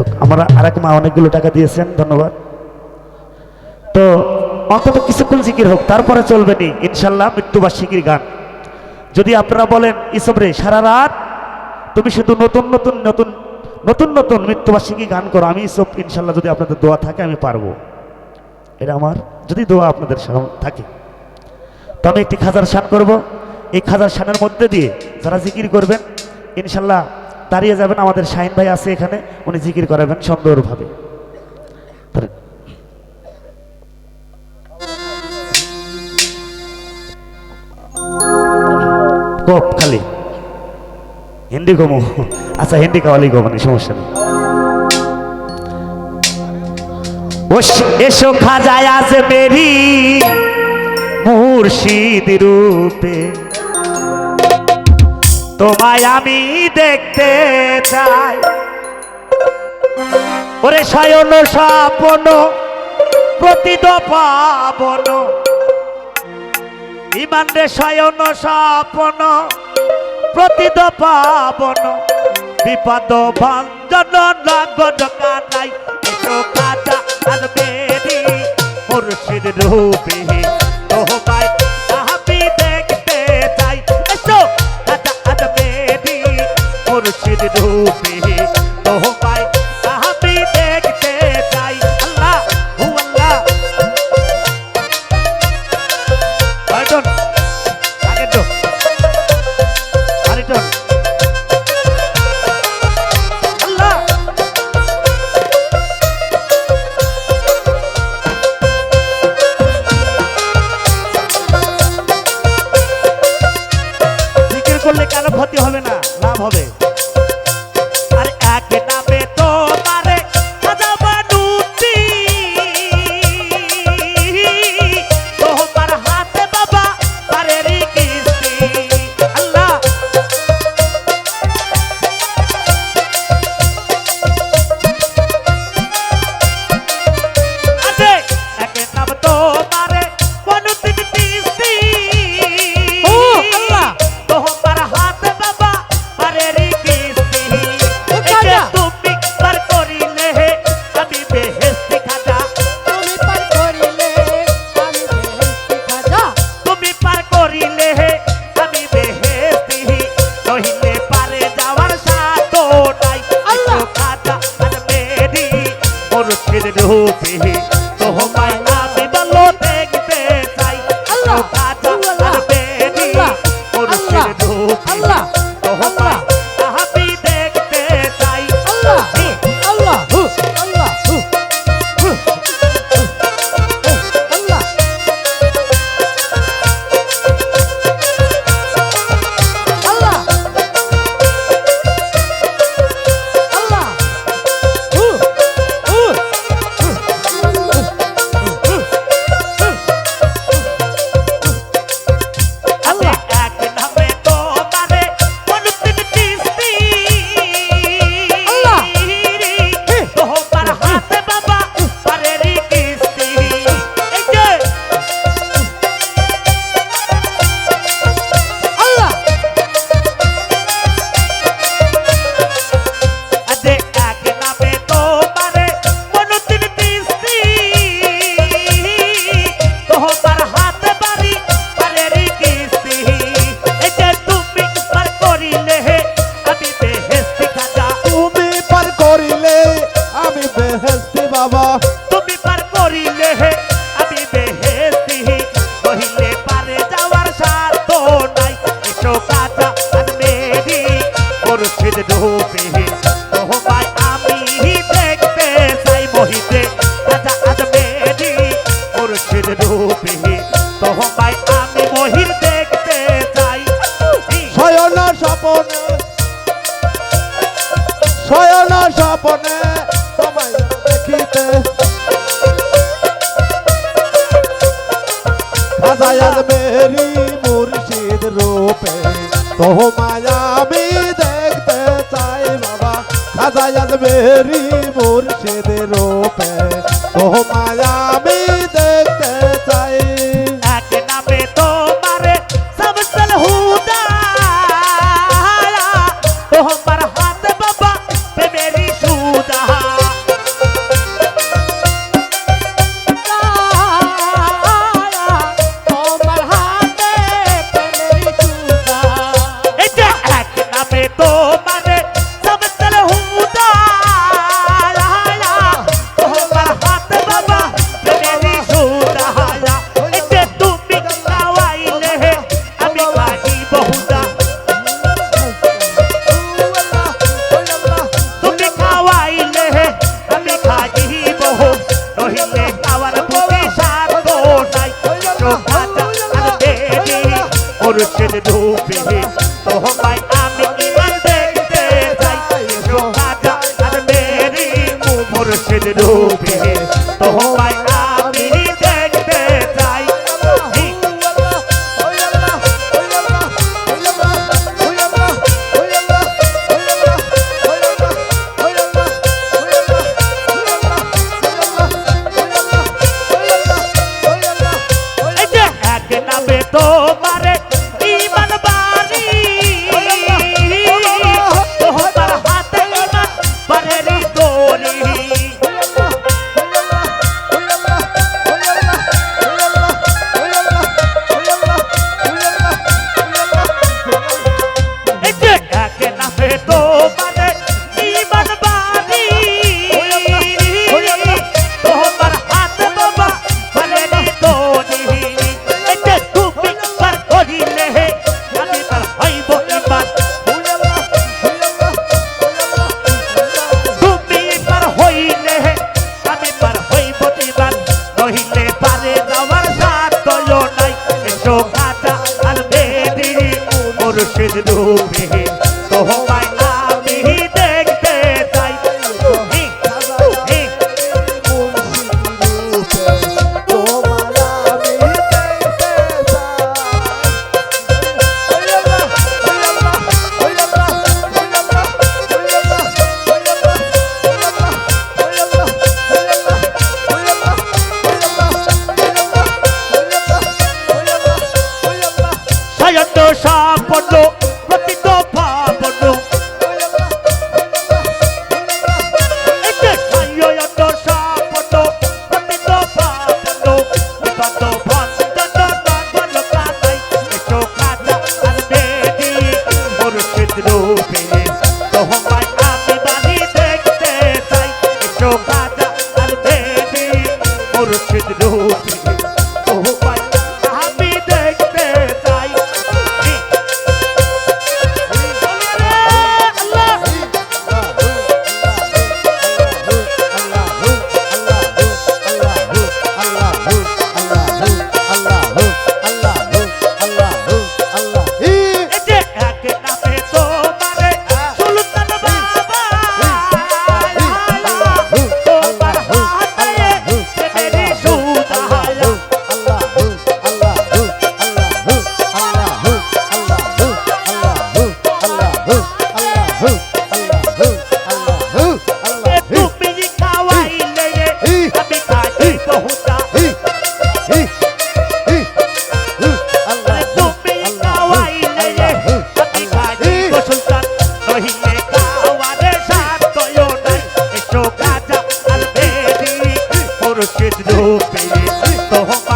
হোক আমরা আরেক মা অনেকগুলো টাকা দিয়েছেন, ধন্যবাদ। তো অন্তত কিছুক্ষণ জিকির হোক, তারপরে চলবে নি, ইনশাল্লাহ মৃত্যুবার্ষিকীর গান। যদি আপনারা বলেন ইসবরে সারা রাত তুমি শুধু নতুন নতুন নতুন নতুন নতুন মৃত্যুবার্ষিকী গান করো, আমি সব ইনশাল্লাহ যদি আপনাদের দোয়া থাকে, আমি পারব। এটা আমার, যদি দোয়া আপনাদের থাকে। তো আমি একটি খাজার শান করব। এই খাজার শানের মধ্যে দিয়ে যারা জিকির করবেন, ইনশাল্লাহ দাঁড়িয়ে যাবেন, আমাদের শাহিন ভাই আছে এখানে, উনি জিকির করাবেন সুন্দরভাবে। ধরেন। খালি। হিন্দি কমো আচ্ছা হিন্দি কাওয়ালি কমানি সমস্যা নেই। এসো খাজায় আজ মেরি মুর্শিদ রূপে। তোমায় আমি দেখতে চাই। ওরে সায়ন স্বপন প্রতিদ পাবন ইমান রে সায়ন স্বপন প্রতিদ পাবন বিপদ ভঞ্জন লাগন কানাই, এসো কাজা মেরি মুর্শিদ রূপে। মুর্শিদ মুর্শিদ রূপে। তোমায় আমি দেখতে চাই মহিতে কাজা আর মুর্শিদ রূপে। তোমায় আমি মহির দেখতে চাই। শয়ন স্বপনে শয়ন স্বপনে, তোমায় দেখিতে। খাজায়াল মেরি মুর্শিদ রূপে তোমায় querer মুর্শিদ রূপে তোমায় চিত রূপে তোহ